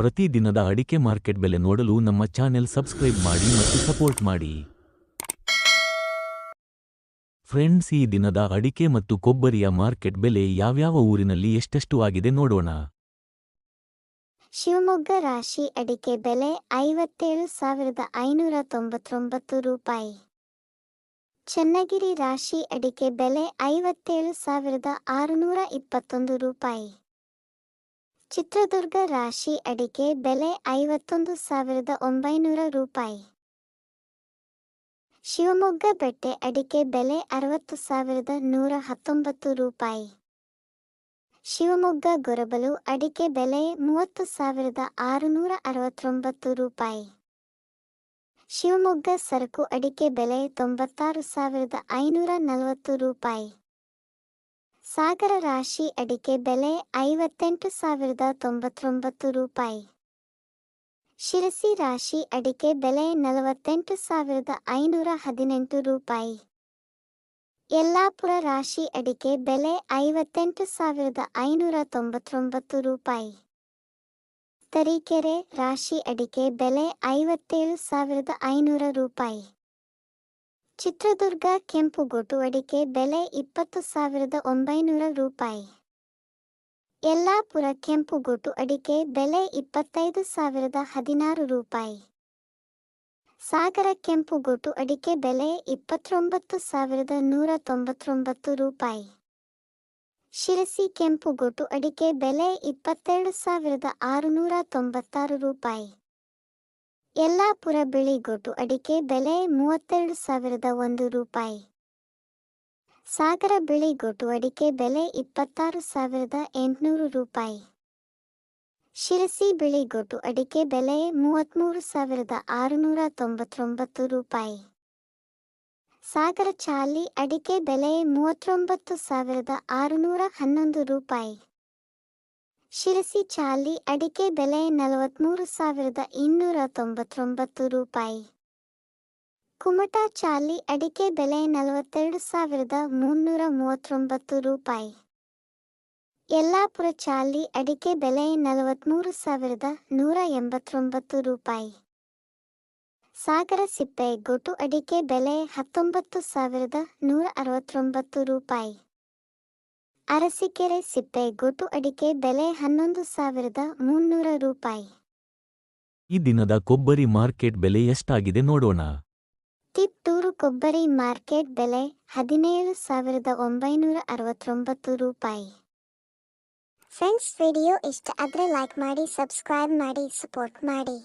ಪ್ರತಿ ದಿನದ ಅಡಿಕೆ ಮಾರ್ಕೆಟ್ ಬೆಲೆ ನೋಡಲು ನಮ್ಮ ಚಾನೆಲ್ ಸಬ್ಸ್ಕ್ರೈಬ್ ಮಾಡಿ ಮತ್ತು ಸಪೋರ್ಟ್ ಮಾಡಿ. ಫ್ರೆಂಡ್ಸ್, ಈ ದಿನದ ಅಡಿಕೆ ಮತ್ತು ಕೊಬ್ಬರಿಯ ಮಾರ್ಕೆಟ್ ಬೆಲೆ ಯಾವ್ಯಾವ ಊರಿನಲ್ಲಿ ಎಷ್ಟೆಷ್ಟು ಆಗಿದೆ ನೋಡೋಣ. ಶಿವಮೊಗ್ಗ ರಾಶಿ ಅಡಿಕೆ ಬೆಲೆ ಐವತ್ತೇಳು ಸಾವಿರದ ಐನೂರ ತೊಂಬತ್ತೊಂಬತ್ತು ರೂಪಾಯಿ. ಚನ್ನಗಿರಿ ರಾಶಿ ಅಡಿಕೆ ಬೆಲೆ ಐವತ್ತೇಳು ಸಾವಿರದ ಆರುನೂರ ಇಪ್ಪತ್ತೊಂದು ರೂಪಾಯಿ. ಚಿತ್ರದುರ್ಗ ರಾಶಿ ಅಡಿಕೆ ಬೆಲೆ ಐವತ್ತೊಂದು ಸಾವಿರದ ಒಂಬೈನೂರ ರೂಪಾಯಿ. ಶಿವಮೊಗ್ಗ ಬೆಟ್ಟೆ ಅಡಿಕೆ ಬೆಲೆ ಅರವತ್ತು ಸಾವಿರದ ನೂರ ಹತ್ತೊಂಬತ್ತು ರೂಪಾಯಿ. ಶಿವಮೊಗ್ಗ ಗೊರಬಲು ಅಡಿಕೆ ಬೆಲೆ ಮೂವತ್ತು ಸಾವಿರದ ಆರುನೂರ ಅರವತ್ತೊಂಬತ್ತು ರೂಪಾಯಿ. ಶಿವಮೊಗ್ಗ ಸರಕು ಅಡಿಕೆ ಬೆಲೆ ತೊಂಬತ್ತಾರು ಸಾವಿರದ ಐನೂರ ನಲವತ್ತು ರೂಪಾಯಿ. ಸಾಗರ ರಾಶಿ ಅಡಿಕೆ ಬೆಲೆ ಐವತ್ತೆಂಟು ಸಾವಿರದ ತೊಂಬತ್ತೊಂಬತ್ತು ರೂಪಾಯಿ. ಶಿರಸಿ ರಾಶಿ ಅಡಿಕೆ ಬೆಲೆ ನಲವತ್ತೆಂಟು ಸಾವಿರದ ಐನೂರ ಹದಿನೆಂಟು ರೂಪಾಯಿ. ಯಲ್ಲಾಪುರ ರಾಶಿ ಅಡಿಕೆ ಬೆಲೆ ಐವತ್ತೆಂಟು ಸಾವಿರದ ಐನೂರ ತೊಂಬತ್ತೊಂಬತ್ತು ರೂಪಾಯಿ. ತರೀಕೆರೆ ರಾಶಿ ಅಡಿಕೆ ಬೆಲೆ ಐವತ್ತೇಳು ಸಾವಿರದ ಐನೂರ ರೂಪಾಯಿ. ಚಿತ್ರದುರ್ಗ ಕೆಂಪುಗೋಟು ಅಡಿಕೆ ಬೆಲೆ ಇಪ್ಪತ್ತು ಸಾವಿರದ ಒಂಬೈನೂರ ರೂಪಾಯಿ. ಯಲ್ಲಾಪುರ ಕೆಂಪುಗೋಟು ಅಡಿಕೆ ಬೆಲೆ ಇಪ್ಪತ್ತೈದು ಸಾವಿರದ ಹದಿನಾರು ರೂಪಾಯಿ. ಸಾಗರ ಕೆಂಪುಗೋಟು ಅಡಿಕೆ ಬೆಲೆ ಇಪ್ಪತ್ತೊಂಬತ್ತು ಸಾವಿರದ ನೂರ ತೊಂಬತ್ತೊಂಬತ್ತು ರೂಪಾಯಿ. ಶಿರಸಿ ಕೆಂಪು ಗೊಟು ಅಡಿಕೆ ಬೆಲೆ ಇಪ್ಪತ್ತೆರಡು ಸಾವಿರದ ಆರುನೂರ ತೊಂಬತ್ತಾರು ರೂಪಾಯಿ. ಯಲ್ಲಾಪುರ ಬಿಳಿಗೋಟು ಅಡಿಕೆ ಬೆಲೆ ಮೂವತ್ತೆರಡು ಸಾವಿರದ ಒಂದು ರೂಪಾಯಿ. ಸಾಗರ ಬಿಳಿಗೋಟು ಅಡಿಕೆ ಬೆಲೆ ಇಪ್ಪತ್ತಾರು ಸಾವಿರದ ಎಂಟುನೂರು ರೂಪಾಯಿ. ಶಿರಸಿ ಬಿಳಿಗೋಟು ಅಡಿಕೆ ಬೆಲೆ ಮೂವತ್ತ್ಮೂರು ಸಾವಿರದ ಆರುನೂರ ತೊಂಬತ್ತೊಂಬತ್ತು ರೂಪಾಯಿ. ಸಾಗರ ಚಾಲಿ ಅಡಿಕೆ ಬೆಲೆ ಮೂವತ್ತೊಂಬತ್ತು ಸಾವಿರದ ಆರುನೂರ ಹನ್ನೊಂದು ರೂಪಾಯಿ. ಶಿರಸಿ, ಚಾಲಿ, ಅಡಿಕೆ ಬೆಲೆ ನಲವತ್ತ್ಮೂರು ಸಾವಿರದ ಇನ್ನೂರ ತೊಂಬತ್ತೊಂಬತ್ತು ರೂಪಾಯಿ. ಕುಮಟಾ, ಚಾಲಿ, ಅಡಿಕೆ ಬೆಲೆ ನಲವತ್ತೆರಡು ಸಾವಿರದ ಮುನ್ನೂರ ಮೂವತ್ತೊಂಬತ್ತು ರೂಪಾಯಿ. ಯಲ್ಲಾಪುರ, ಚಾಲಿ, ಅಡಿಕೆ ಬೆಲೆ ನಲವತ್ತ್ಮೂರು ಸಾವಿರದ ನೂರ ಎಂಬತ್ತೊಂಬತ್ತು ರೂಪಾಯಿ. ಸಾಗರ, ಸಿಪ್ಪೆ ಗೊಟು ಅಡಿಕೆ ಬೆಲೆ ಹತ್ತೊಂಬತ್ತು ಸಾವಿರದ ನೂರ ಅರವತ್ತೊಂಬತ್ತು ರೂಪಾಯಿ. ಅರಸೀಕೆರೆ ಸಿಪ್ಪೆ ಗೊತ್ತು ಅಡಿಕೆ ಬೆಲೆ ಹನ್ನೊಂದು ಸಾವಿರದ ಮುನ್ನೂರ ರೂಪಾಯಿ. ಈ ದಿನದ ಕೊಬ್ಬರಿ ಮಾರ್ಕೆಟ್ ಬೆಲೆ ಎಷ್ಟಾಗಿದೆ ನೋಡೋಣ. ಕಿತ್ತೂರು ಕೊಬ್ಬರಿ ಮಾರ್ಕೆಟ್ ಬೆಲೆ ಹದಿನೇಳು ಸಾವಿರದ ಒಂಬೈನೂರ ಅರವತ್ತೊಂಬತ್ತು ರೂಪಾಯಿ. ಫ್ರೆಂಡ್ಸ್ ವಿಡಿಯೋ ಇಷ್ಟ ಆದರೆ ಲೈಕ್ ಮಾಡಿ ಸಬ್ಸ್ಕ್ರೈಬ್ ಮಾಡಿ ಸಪೋರ್ಟ್ ಮಾಡಿ.